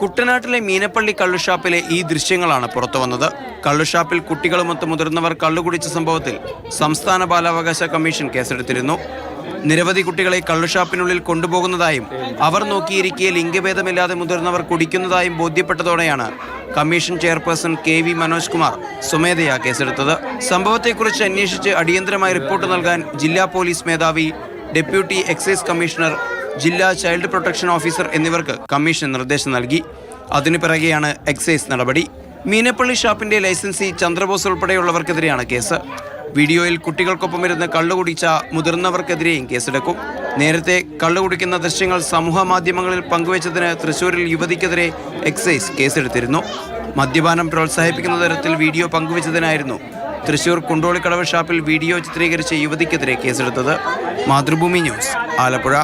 കുട്ടനാട്ടിലെ മീനപ്പള്ളി കള്ളുഷാപ്പിലെ ഈ ദൃശ്യങ്ങളാണ് പുറത്തു വന്നത്. കള്ളുഷാപ്പിൽ കുട്ടികളുമൊത്ത് മുതിർന്നവർ കള്ളുകുടിച്ച സംഭവത്തിൽ സംസ്ഥാന ബാലാവകാശ കമ്മീഷൻ കേസെടുത്തിരുന്നു. നിരവധി കുട്ടികളെ കള്ളുഷാപ്പിനുള്ളിൽ കൊണ്ടുപോകുന്നതായും അവർ നോക്കിയിരിക്കെ ലിംഗഭേദമില്ലാതെ മുതിർന്നവർ കുടിക്കുന്നതായും ബോധ്യപ്പെട്ടതോടെയാണ് commission chairperson K V Manoj Kumar സ്വമേധയാ കേസെടുത്തത്. സംഭവത്തെക്കുറിച്ച് അന്വേഷിച്ച് അടിയന്തരമായി റിപ്പോർട്ട് നൽകാൻ ജില്ലാ പോലീസ് മേധാവി ഡെപ്യൂട്ടി എക്സൈസ് കമ്മീഷണർ ജില്ലാ ചൈൽഡ് പ്രൊട്ടക്ഷൻ ഓഫീസർ എന്നിവർക്ക് കമ്മീഷൻ നിർദ്ദേശം നൽകി. അതിനു പിറകെയാണ് എക്സൈസ് നടപടി. മീനപ്പള്ളി ഷാപ്പിന്റെ ലൈസൻസി ചന്ദ്രബോസ് ഉൾപ്പെടെയുള്ളവർക്കെതിരെയാണ് കേസ്. വീഡിയോയിൽ കുട്ടികൾക്കൊപ്പം ഇരുന്ന് കള്ളുകുടിച്ച മുതിർന്നവർക്കെതിരെയും കേസെടുക്കും. നേരത്തെ കള്ളുകുടിക്കുന്ന ദൃശ്യങ്ങൾ സമൂഹ മാധ്യമങ്ങളിൽ പങ്കുവച്ചതിന് തൃശൂരിൽ യുവതിക്കെതിരെ എക്സൈസ് കേസെടുത്തിരുന്നു. മദ്യപാനം പ്രോത്സാഹിപ്പിക്കുന്ന തരത്തിൽ വീഡിയോ പങ്കുവച്ചതിനായിരുന്നു തൃശൂർ കുണ്ടോളിക്കടവ് ഷാപ്പിൽ വീഡിയോ ചിത്രീകരിച്ച യുവതിക്കെതിരെ കേസെടുത്തത്. മാതൃഭൂമി ന്യൂസ് ആലപ്പുഴ.